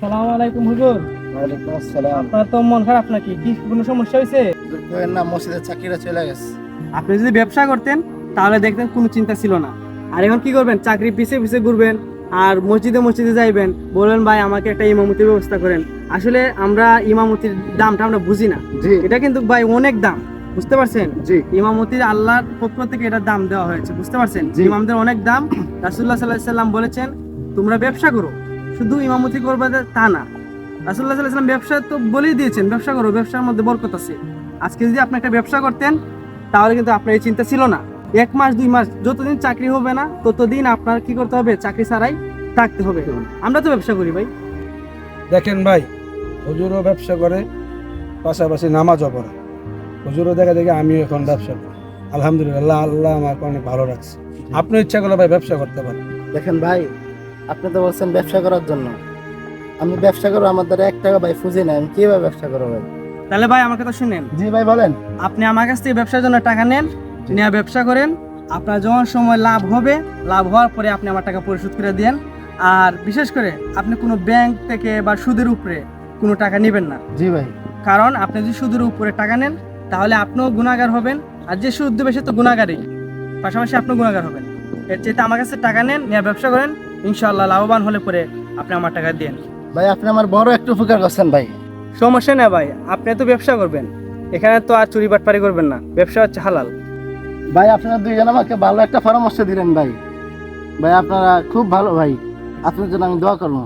সালাম আলাইকুম হুজুর। ওয়ালাইকুম আসসালাম। আপনার তো মন খারাপ নাকি? কি কোনো সমস্যা হয়েছে? না মসজিদের চাকরিটা চলে গেছে। আপনি যদি ব্যবসা করতেন তাহলে দেখতেন কোনো চিন্তা ছিল না। আর এখন কি করবেন? চাকরি পিছে পিছে ঘুরবেন আর মসজিদে মসজিদে যাইবেন। বলবেন ভাই আমাকে একটা ইমামতির ব্যবস্থা করেন। আসলে আমরা ইমামতির দামটা আমরা বুঝি না। এটা কিন্তু ভাই অনেক দাম বুঝতে পারছেন? জি। ইমামতির আল্লাহর পক্ষ থেকে এটার দাম দেওয়া হয়েছে বুঝতে পারছেন। ইমামদের অনেক দাম। রাসুল্লাহ সাল্লাহ সাল্লাম বলেছেন তোমরা ব্যবসা করো। শুধু ইমামতি করবে তা না। রাসুল্লাহ সাল্লাহ সাল্লাম ব্যবসা তো বলেই দিয়েছেন ব্যবসা করো ব্যবসার মধ্যে বরকত আছে। আজকে যদি আপনি একটা ব্যবসা করতেন তাহলে কিন্তু আপনার এই চিন্তা ছিল না। এক মাস দুই মাস যতদিন চাকরি হবে না ততদিন আপনার কি করতে হবে? চাকরি ছাড়াই থাকতে হবে। আমরা তো ব্যবসা করি ভাই। দেখেন ভাই হুজুরও ব্যবসা করে পাশাপাশি নামাজও পড়ে। হুজুরও দেখা দেখে আমিও এখন ব্যবসা করি। আলহামদুলিল্লাহ আল্লাহ আমাকে অনেক ভালো রাখছে। আপনি ইচ্ছা করলে ভাই ব্যবসা করতে পারেন। দেখেন ভাই আপনি তো বলছেন ব্যবসা করার জন্য। আমি ব্যবসা করব আমার দ্বারা এক টাকা ভাই ফুজি নাই আমি কীভাবে ব্যবসা করব ভাই? তাহলে ভাই আমার কথা শুনেন। জি ভাই বলেন। আপনি আমার কাছ থেকে ব্যবসার জন্য টাকা নেন নিয়ে ব্যবসা করেন। আপনার যখন সময় লাভ হবে লাভ হওয়ার পরে আপনি আমার টাকা পরিশোধ করে দেন আর বিশেষ করে আপনি কোনো ব্যাংক থেকে বা সুদের উপরে কোনো টাকা নেবেন না। জি ভাই। কারণ আপনি যদি সুদের উপরে টাকা নেন তাহলে আপনিও গুণাগার হবেন। আর যে সুদ দেবে সে তো গুণাগারই পাশাপাশি আপনিও গুণাগার হবেন। এর চেয়ে আমার কাছে টাকা নেন নিয়ে ব্যবসা করেন। ইনশাল্লাহ লাভবান হলে পরে আপনি আমার টাকা দেন। ভাই আপনি আমার বড় একটু উপকার করছেন ভাই। সমস্যা না ভাই আপনি তো ব্যবসা করবেন। এখানে তো আর চুরি বাটপারি করবেন না ব্যবসা হচ্ছে হালাল। ভাই আপনার দুইজন আমাকে ভালো একটা পরামর্শ দিলেন ভাই। ভাই আপনারা খুব ভালো ভাই আপনার জন্য আমি দোয়া করব।